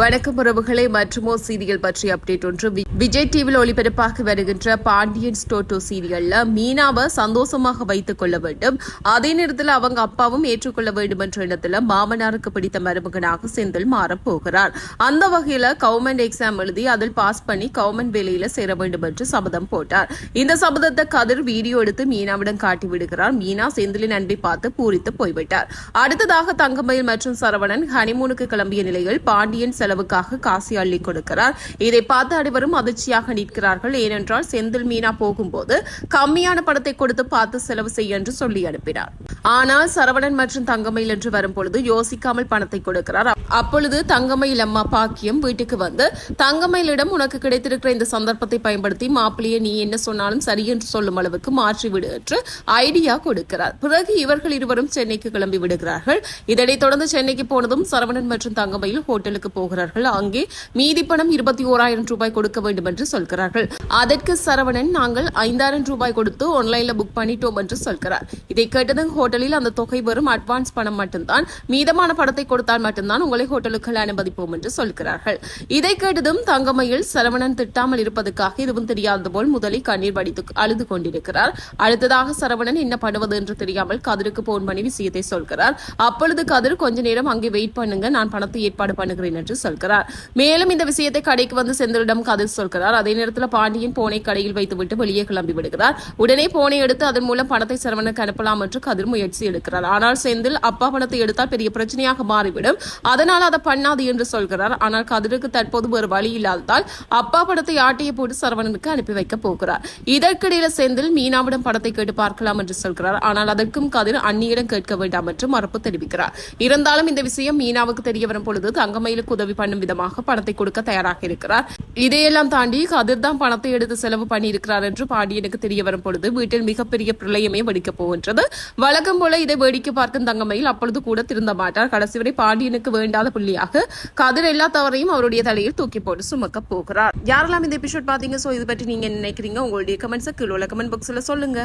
வணக்கம் உறவுகளை மற்றுமோ சீரியல் பற்றி அப்டேட் ஒன்று. விஜய் டிவியில் ஒளிபரப்பாக வருகின்ற பாண்டியன் ஸ்டோட்டோ சீரியல்ல மீனாவை சந்தோஷமாக வைத்துக் கொள்ள வேண்டும். அதே நேரத்தில் அவங்க அப்பாவும் ஏற்றுக்கொள்ள வேண்டும் என்ற எண்ணத்தில் மாமனாருக்கு பிடித்த மருமகனாக செந்தில் மாறப்போகிறார் அந்த வகையில கவர்மெண்ட் எக்ஸாம் எழுதி அதில் பாஸ் பண்ணி கவர்மெண்ட் வேலையில சேர வேண்டும் என்று சபதம் போட்டார். இந்த சபதத்தை கதிர் வீடியோ எடுத்து மீனாவிடம் காட்டி விடுகிறார். மீனா செந்திலின் அன்பை பார்த்து பூரித்து போய்விட்டார். அடுத்ததாக தங்கமயில் மற்றும் சரவணன் ஹனிமூனுக்கு கிளம்பிய நிலையில் பாண்டியன் செலவுக்காக காசி அள்ளி கொடுக்கிறார். இதை பார்த்து அனைவரும் அதிர்ச்சியாக நிற்கிறார்கள். ஏனென்றால் செந்தில் மீனா போகும்போது கம்மியான படத்தை கொடுத்து பார்த்து செலவு செய்ய என்று சொல்லி அனுப்பினார். ஆனால் சரவணன் மற்றும் தங்கமயில் என்று வரும்பொழுது யோசிக்காமல் பணத்தை கொடுக்கிறார். அப்பொழுது தங்கமயில் அம்மா பாக்கியம் வீட்டுக்கு வந்து தங்கமயிலிடம் உனக்கு கிடைத்திருக்கிற இந்த சந்தர்ப்பத்தை பயன்படுத்தி மாப்பிள்ளையை நீ என்ன சொன்னாலும் சரி என்று சொல்லும் அளவுக்கு மாற்றிவிடு என்று ஐடியா கொடுக்கிறார். பிறகு இவர்கள் இருவரும் சென்னைக்கு கிளம்பி விடுகிறார்கள். இதனைத் தொடர்ந்து சென்னைக்கு போனதும் சரவணன் மற்றும் தங்கமயில் ஹோட்டலுக்கு போகிறார்கள். அங்கே மீதி பணம் இருபத்தி ஓராயிரம் ரூபாய் கொடுக்க வேண்டும் என்று சொல்கிறார்கள். அதற்கு சரவணன் நாங்கள் ஐந்தாயிரம் ரூபாய் கொடுத்து ஆன்லைன்ல புக் பண்ணிட்டோம் என்று சொல்கிறார். இதை கேட்டதும் ஹோட்டலில் அந்த தொகை வரும் அட்வான்ஸ் பணம் மட்டும்தான். மீதமான பணத்தை கொடுத்தால் மட்டும்தான் உங்களை ஹோட்டலுக்குள் அனுமதிப்போம் என்று சொல்கிறார்கள். இதை கேட்டதும் தங்கமயில் சரவணன் திட்டாமல் இருப்பதற்காக எதுவும் தெரியாத போல் முதலில் கண்ணீர் வடித்து அழுது கொண்டிருக்கிறார். அடுத்ததாக சரவணன் என்ன பண்ணுவது என்று தெரியாமல் கதிருக்கு போன் பண்ணி விஷயத்தை சொல்கிறார். அப்பொழுது கதிர் கொஞ்ச நேரம் அங்கே வெயிட் பண்ணுங்க நான் பணத்தை ஏற்பாடு பண்ணுகிறேன் என்று சொல்கிறார். மேலும் இந்த விஷயத்தை கடைக்கு வந்து செந்திலிடம் கதிர் சொல்கிறார். அதே நேரத்தில் பாண்டியன் போனை கடையில் வைத்துவிட்டு வெளியே கிளம்பி விடுகிறார். உடனே போனை எடுத்து அதன் மூலம் பணத்தை சரவணனுக்கு அனுப்பலாம் என்று கதிர் முயற்சி எடுக்கிறார். ஆனால் செந்தில் அப்பா பணத்தை எடுத்தால் பெரிய பிரச்சனையாக மாறிவிடும். அதன் அதனால் அதை பண்ணாது என்று சொல்கிறார். ஆனால் கதிருக்கு தற்போது ஒரு வழி இல்லாததால் அப்பா படத்தை ஆட்டிய போட்டு சரவணனுக்கு அனுப்பி வைக்க போகிறார். இதற்கிடையில செந்தில் மீனாவிடம் படத்தை கேட்டு பார்க்கலாம் என்று சொல்கிறார். ஆனால் அதற்கும் கதிர் அந்நியிடம் கேட்க வேண்டாம் என்று மறுப்பு தெரிவிக்கிறார். இருந்தாலும் இந்த விஷயம் மீனாவுக்கு தெரிய வரும் பொழுது தங்கமயிலுக்கு உதவி பண்ணும் விதமாக பணத்தை கொடுக்க தயாராக இருக்கிறார். இதையெல்லாம் தாண்டி கதிர் தான் பணத்தை எடுத்து செலவு பண்ணியிருக்கிறார் என்று பாண்டியனுக்கு தெரிய வரும் பொழுது வீட்டில் மிகப்பெரிய பிரளயமே வெடிக்கப் போகின்றது. வழக்கம் போல இதை வேடிக்கை பார்க்கும் தங்கமயில் அப்பொழுது கூட திருந்த மாட்டார். கடைசி வரை பாண்டியனுக்கு இல்லாத புள்ளியாக கதிர் எல்லா தவறையும் அவருடைய தலையில் தூக்கி போட்டு சுமக்க போகிறார். யாரெல்லாம் இந்த எபிசோட் பாத்தீங்க சோ இது பற்றி நீங்க நினைக்கிறீங்க? உங்களுடைய கமெண்ட்ஸை கீழே கமெண்ட் பாக்ஸ்ல சொல்லுங்க.